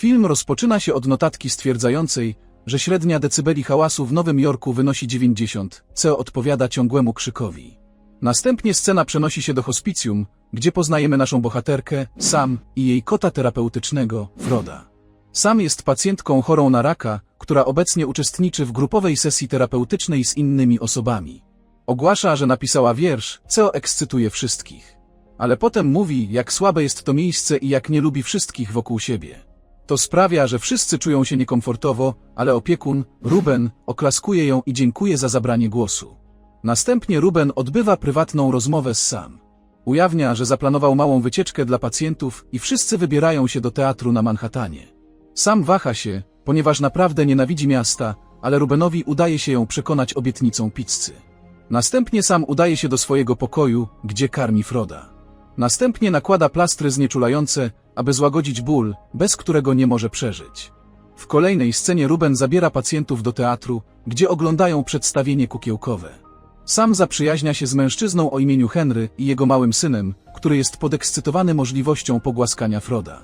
Film rozpoczyna się od notatki stwierdzającej, że średnia decybeli hałasu w Nowym Jorku wynosi 90, co odpowiada ciągłemu krzykowi. Następnie scena przenosi się do hospicjum, gdzie poznajemy naszą bohaterkę, Sam, i jej kota terapeutycznego, Froda. Sam jest pacjentką chorą na raka, która obecnie uczestniczy w grupowej sesji terapeutycznej z innymi osobami. Ogłasza, że napisała wiersz, co ekscytuje wszystkich. Ale potem mówi, jak słabe jest to miejsce i jak nie lubi wszystkich wokół siebie. To sprawia, że wszyscy czują się niekomfortowo, ale opiekun, Ruben, oklaskuje ją i dziękuje za zabranie głosu. Następnie Ruben odbywa prywatną rozmowę z Sam. Ujawnia, że zaplanował małą wycieczkę dla pacjentów i wszyscy wybierają się do teatru na Manhattanie. Sam waha się, ponieważ naprawdę nienawidzi miasta, ale Rubenowi udaje się ją przekonać obietnicą pizzy. Następnie sam udaje się do swojego pokoju, gdzie karmi Froda. Następnie nakłada plastry znieczulające, aby złagodzić ból, bez którego nie może przeżyć. W kolejnej scenie Ruben zabiera pacjentów do teatru, gdzie oglądają przedstawienie kukiełkowe. Sam zaprzyjaźnia się z mężczyzną o imieniu Henry i jego małym synem, który jest podekscytowany możliwością pogłaskania Froda.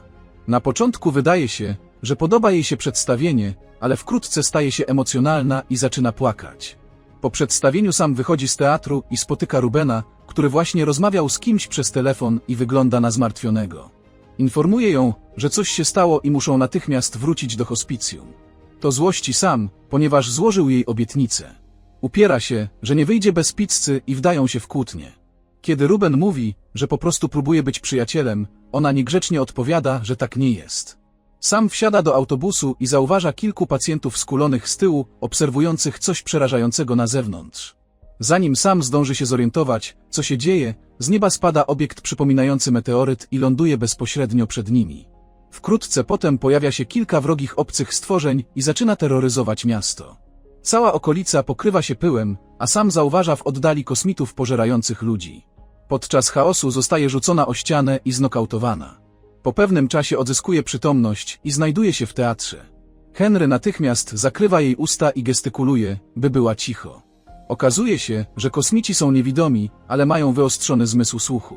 Na początku wydaje się, że podoba jej się przedstawienie, ale wkrótce staje się emocjonalna i zaczyna płakać. Po przedstawieniu sam wychodzi z teatru i spotyka Rubena, który właśnie rozmawiał z kimś przez telefon i wygląda na zmartwionego. Informuje ją, że coś się stało i muszą natychmiast wrócić do hospicjum. To złości sam, ponieważ złożył jej obietnicę. Upiera się, że nie wyjdzie bez pizzy i wdają się w kłótnie. Kiedy Ruben mówi, że po prostu próbuje być przyjacielem, ona niegrzecznie odpowiada, że tak nie jest. Sam wsiada do autobusu i zauważa kilku pacjentów skulonych z tyłu, obserwujących coś przerażającego na zewnątrz. Zanim sam zdąży się zorientować, co się dzieje, z nieba spada obiekt przypominający meteoryt i ląduje bezpośrednio przed nimi. Wkrótce potem pojawia się kilka wrogich obcych stworzeń i zaczyna terroryzować miasto. Cała okolica pokrywa się pyłem, a sam zauważa w oddali kosmitów pożerających ludzi. Podczas chaosu zostaje rzucona o ścianę i znokautowana. Po pewnym czasie odzyskuje przytomność i znajduje się w teatrze. Henry natychmiast zakrywa jej usta i gestykuluje, by była cicho. Okazuje się, że kosmici są niewidomi, ale mają wyostrzony zmysł słuchu.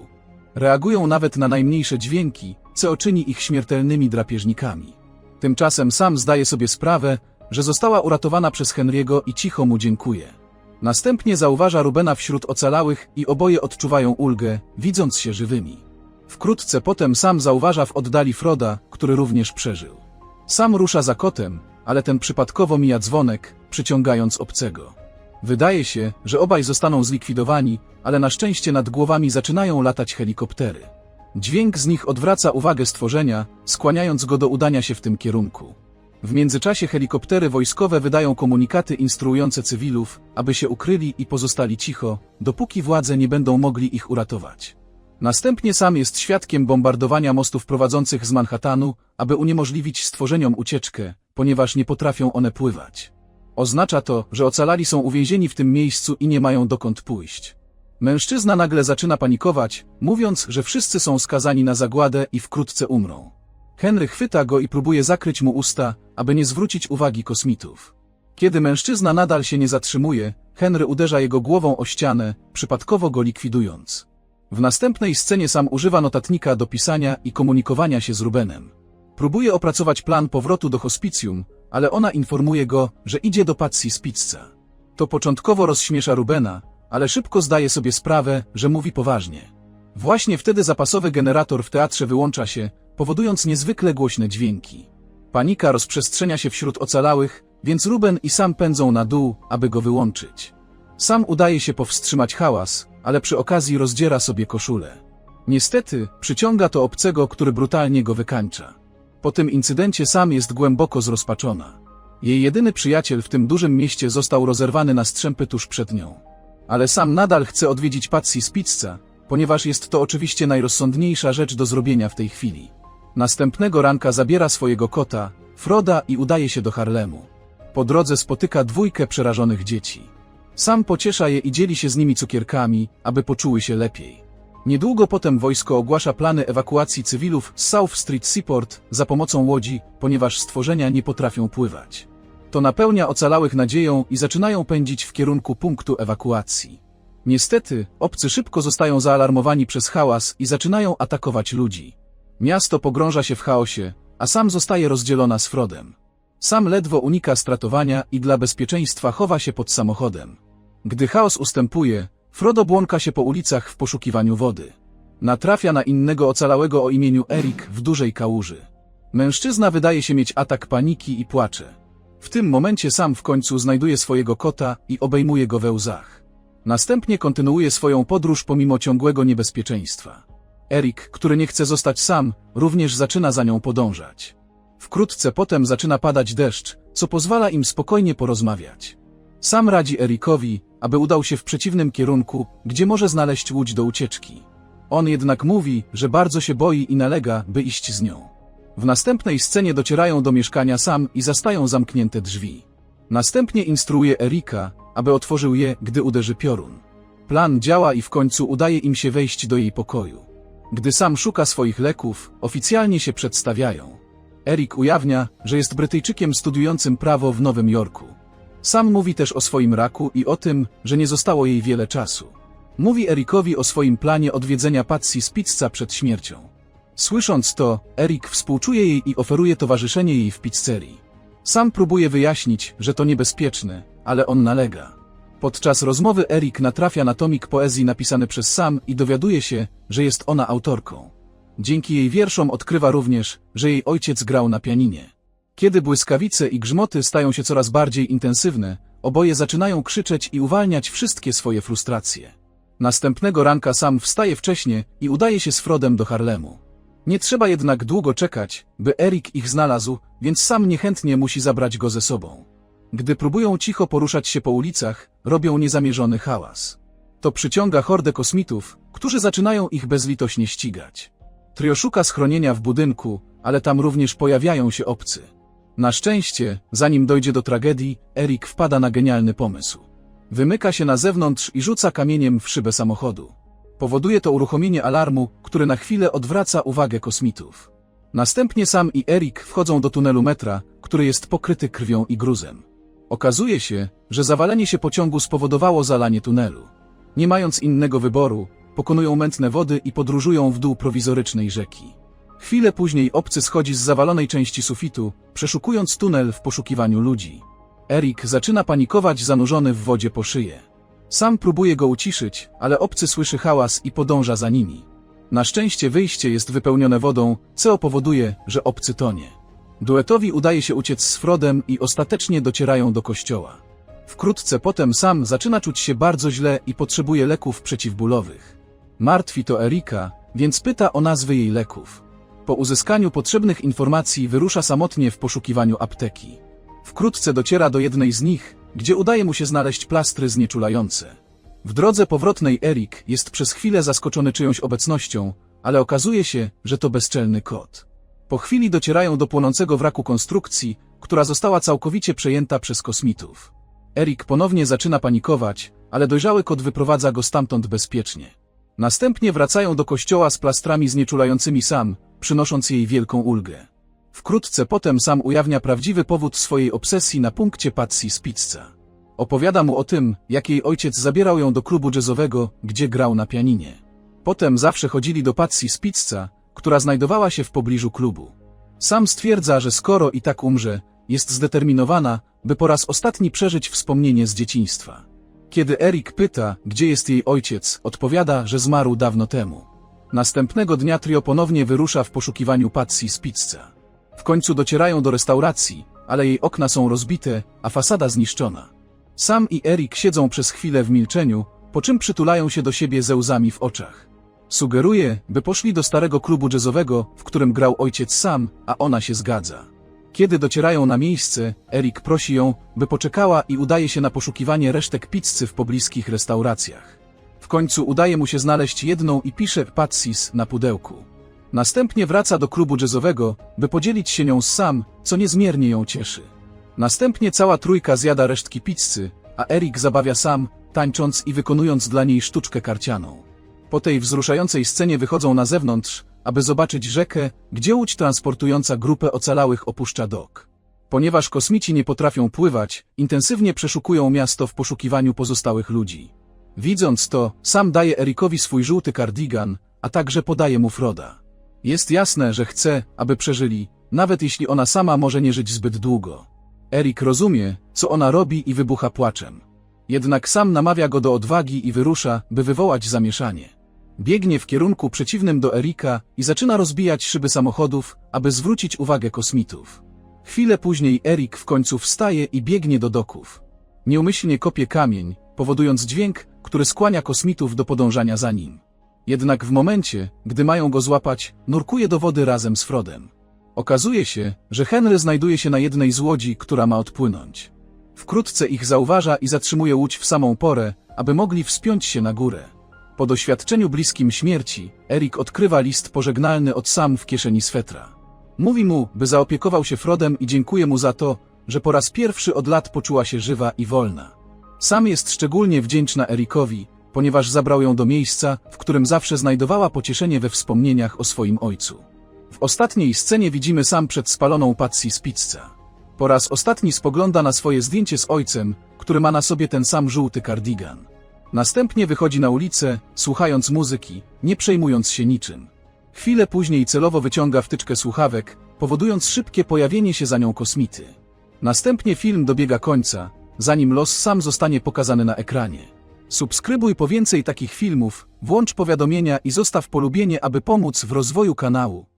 Reagują nawet na najmniejsze dźwięki, co czyni ich śmiertelnymi drapieżnikami. Tymczasem sam zdaje sobie sprawę, że została uratowana przez Henry'ego i cicho mu dziękuje. Następnie zauważa Rubena wśród ocalałych i oboje odczuwają ulgę, widząc się żywymi. Wkrótce potem sam zauważa w oddali Froda, który również przeżył. Sam rusza za kotem, ale ten przypadkowo mija dzwonek, przyciągając obcego. Wydaje się, że obaj zostaną zlikwidowani, ale na szczęście nad głowami zaczynają latać helikoptery. Dźwięk z nich odwraca uwagę stworzenia, skłaniając go do udania się w tym kierunku. W międzyczasie helikoptery wojskowe wydają komunikaty instruujące cywilów, aby się ukryli i pozostali cicho, dopóki władze nie będą mogli ich uratować. Następnie sam jest świadkiem bombardowania mostów prowadzących z Manhattanu, aby uniemożliwić stworzeniom ucieczkę, ponieważ nie potrafią one pływać. Oznacza to, że ocalali są uwięzieni w tym miejscu i nie mają dokąd pójść. Mężczyzna nagle zaczyna panikować, mówiąc, że wszyscy są skazani na zagładę i wkrótce umrą. Henry chwyta go i próbuje zakryć mu usta, aby nie zwrócić uwagi kosmitów. Kiedy mężczyzna nadal się nie zatrzymuje, Henry uderza jego głową o ścianę, przypadkowo go likwidując. W następnej scenie sam używa notatnika do pisania i komunikowania się z Rubenem. Próbuje opracować plan powrotu do hospicjum, ale ona informuje go, że idzie do Patsy z pizza. To początkowo rozśmiesza Rubena, ale szybko zdaje sobie sprawę, że mówi poważnie. Właśnie wtedy zapasowy generator w teatrze wyłącza się, powodując niezwykle głośne dźwięki. Panika rozprzestrzenia się wśród ocalałych, więc Ruben i sam pędzą na dół, aby go wyłączyć. Sam udaje się powstrzymać hałas, ale przy okazji rozdziera sobie koszulę. Niestety, przyciąga to obcego, który brutalnie go wykańcza. Po tym incydencie sam jest głęboko zrozpaczona. Jej jedyny przyjaciel w tym dużym mieście został rozerwany na strzępy tuż przed nią. Ale sam nadal chce odwiedzić Patsy z pizza, ponieważ jest to oczywiście najrozsądniejsza rzecz do zrobienia w tej chwili. Następnego ranka zabiera swojego kota, Froda i udaje się do Harlemu. Po drodze spotyka dwójkę przerażonych dzieci. Sam pociesza je i dzieli się z nimi cukierkami, aby poczuły się lepiej. Niedługo potem wojsko ogłasza plany ewakuacji cywilów z South Street Seaport za pomocą łodzi, ponieważ stworzenia nie potrafią pływać. To napełnia ocalałych nadzieją i zaczynają pędzić w kierunku punktu ewakuacji. Niestety, obcy szybko zostają zaalarmowani przez hałas i zaczynają atakować ludzi. Miasto pogrąża się w chaosie, a sam zostaje rozdzielona z Frodem. Sam ledwo unika stratowania i dla bezpieczeństwa chowa się pod samochodem. Gdy chaos ustępuje, Frodo błąka się po ulicach w poszukiwaniu wody. Natrafia na innego ocalałego o imieniu Erik w dużej kałuży. Mężczyzna wydaje się mieć atak paniki i płacze. W tym momencie sam w końcu znajduje swojego kota i obejmuje go we łzach. Następnie kontynuuje swoją podróż pomimo ciągłego niebezpieczeństwa. Erik, który nie chce zostać sam, również zaczyna za nią podążać. Wkrótce potem zaczyna padać deszcz, co pozwala im spokojnie porozmawiać. Sam radzi Erikowi, aby udał się w przeciwnym kierunku, gdzie może znaleźć łódź do ucieczki. On jednak mówi, że bardzo się boi i nalega, by iść z nią. W następnej scenie docierają do mieszkania sam i zastają zamknięte drzwi. Następnie instruuje Erika, aby otworzył je, gdy uderzy piorun. Plan działa i w końcu udaje im się wejść do jej pokoju. Gdy sam szuka swoich leków, oficjalnie się przedstawiają. Erik ujawnia, że jest Brytyjczykiem studiującym prawo w Nowym Jorku. Sam mówi też o swoim raku i o tym, że nie zostało jej wiele czasu. Mówi Erikowi o swoim planie odwiedzenia Patsy z pizza przed śmiercią. Słysząc to, Erik współczuje jej i oferuje towarzyszenie jej w pizzerii. Sam próbuje wyjaśnić, że to niebezpieczne, ale on nalega. Podczas rozmowy Erik natrafia na tomik poezji napisany przez Sam i dowiaduje się, że jest ona autorką. Dzięki jej wierszom odkrywa również, że jej ojciec grał na pianinie. Kiedy błyskawice i grzmoty stają się coraz bardziej intensywne, oboje zaczynają krzyczeć i uwalniać wszystkie swoje frustracje. Następnego ranka sam wstaje wcześnie i udaje się z Frodem do Harlemu. Nie trzeba jednak długo czekać, by Erik ich znalazł, więc sam niechętnie musi zabrać go ze sobą. Gdy próbują cicho poruszać się po ulicach, robią niezamierzony hałas. To przyciąga hordę kosmitów, którzy zaczynają ich bezlitośnie ścigać. Trio szuka schronienia w budynku, ale tam również pojawiają się obcy. Na szczęście, zanim dojdzie do tragedii, Erik wpada na genialny pomysł. Wymyka się na zewnątrz i rzuca kamieniem w szybę samochodu. Powoduje to uruchomienie alarmu, który na chwilę odwraca uwagę kosmitów. Następnie sam i Erik wchodzą do tunelu metra, który jest pokryty krwią i gruzem. Okazuje się, że zawalenie się pociągu spowodowało zalanie tunelu. Nie mając innego wyboru, pokonują mętne wody i podróżują w dół prowizorycznej rzeki. Chwilę później obcy schodzi z zawalonej części sufitu, przeszukując tunel w poszukiwaniu ludzi. Erik zaczyna panikować zanurzony w wodzie po szyję. Sam próbuje go uciszyć, ale obcy słyszy hałas i podąża za nimi. Na szczęście wyjście jest wypełnione wodą, co powoduje, że obcy tonie. Duetowi udaje się uciec z Frodem i ostatecznie docierają do kościoła. Wkrótce potem sam zaczyna czuć się bardzo źle i potrzebuje leków przeciwbólowych. Martwi to Erika, więc pyta o nazwy jej leków. Po uzyskaniu potrzebnych informacji wyrusza samotnie w poszukiwaniu apteki. Wkrótce dociera do jednej z nich, gdzie udaje mu się znaleźć plastry znieczulające. W drodze powrotnej Erik jest przez chwilę zaskoczony czyjąś obecnością, ale okazuje się, że to bezczelny kot. Po chwili docierają do płonącego wraku konstrukcji, która została całkowicie przejęta przez kosmitów. Erik ponownie zaczyna panikować, ale dojrzały kot wyprowadza go stamtąd bezpiecznie. Następnie wracają do kościoła z plastrami znieczulającymi sam, przynosząc jej wielką ulgę. Wkrótce potem sam ujawnia prawdziwy powód swojej obsesji na punkcie Patsy z pizza. Opowiada mu o tym, jak jej ojciec zabierał ją do klubu jazzowego, gdzie grał na pianinie. Potem zawsze chodzili do Patsy z pizza, która znajdowała się w pobliżu klubu. Sam stwierdza, że skoro i tak umrze, jest zdeterminowana, by po raz ostatni przeżyć wspomnienie z dzieciństwa. Kiedy Erik pyta, gdzie jest jej ojciec, odpowiada, że zmarł dawno temu. Następnego dnia trio ponownie wyrusza w poszukiwaniu Patsy z pizza. W końcu docierają do restauracji, ale jej okna są rozbite, a fasada zniszczona. Sam i Erik siedzą przez chwilę w milczeniu, po czym przytulają się do siebie ze łzami w oczach. Sugeruje, by poszli do starego klubu jazzowego, w którym grał ojciec sam, a ona się zgadza. Kiedy docierają na miejsce, Erik prosi ją, by poczekała i udaje się na poszukiwanie resztek pizzy w pobliskich restauracjach. Końcu udaje mu się znaleźć jedną i pisze Patsis na pudełku. Następnie wraca do klubu jazzowego, by podzielić się nią z sam, co niezmiernie ją cieszy. Następnie cała trójka zjada resztki pizzy, a Erik zabawia sam, tańcząc i wykonując dla niej sztuczkę karcianą. Po tej wzruszającej scenie wychodzą na zewnątrz, aby zobaczyć rzekę, gdzie łódź transportująca grupę ocalałych opuszcza dok. Ponieważ kosmici nie potrafią pływać, intensywnie przeszukują miasto w poszukiwaniu pozostałych ludzi. Widząc to, sam daje Erikowi swój żółty kardigan, a także podaje mu Froda. Jest jasne, że chce, aby przeżyli, nawet jeśli ona sama może nie żyć zbyt długo. Erik rozumie, co ona robi i wybucha płaczem. Jednak sam namawia go do odwagi i wyrusza, by wywołać zamieszanie. Biegnie w kierunku przeciwnym do Erika i zaczyna rozbijać szyby samochodów, aby zwrócić uwagę kosmitów. Chwilę później Erik w końcu wstaje i biegnie do doków. Nieumyślnie kopie kamień, powodując dźwięk, który skłania kosmitów do podążania za nim. Jednak w momencie, gdy mają go złapać, nurkuje do wody razem z Frodem. Okazuje się, że Henry znajduje się na jednej z łodzi, która ma odpłynąć. Wkrótce ich zauważa i zatrzymuje łódź w samą porę, aby mogli wspiąć się na górę. Po doświadczeniu bliskim śmierci, Erik odkrywa list pożegnalny od Sam w kieszeni swetra. Mówi mu, by zaopiekował się Frodem i dziękuje mu za to, że po raz pierwszy od lat poczuła się żywa i wolna. Sam jest szczególnie wdzięczna Erikowi, ponieważ zabrał ją do miejsca, w którym zawsze znajdowała pocieszenie we wspomnieniach o swoim ojcu. W ostatniej scenie widzimy sam przed spaloną Patsy z pizza. Po raz ostatni spogląda na swoje zdjęcie z ojcem, który ma na sobie ten sam żółty kardigan. Następnie wychodzi na ulicę, słuchając muzyki, nie przejmując się niczym. Chwilę później celowo wyciąga wtyczkę słuchawek, powodując szybkie pojawienie się za nią kosmity. Następnie film dobiega końca, zanim los sam zostanie pokazany na ekranie. Subskrybuj po więcej takich filmów, włącz powiadomienia i zostaw polubienie, aby pomóc w rozwoju kanału.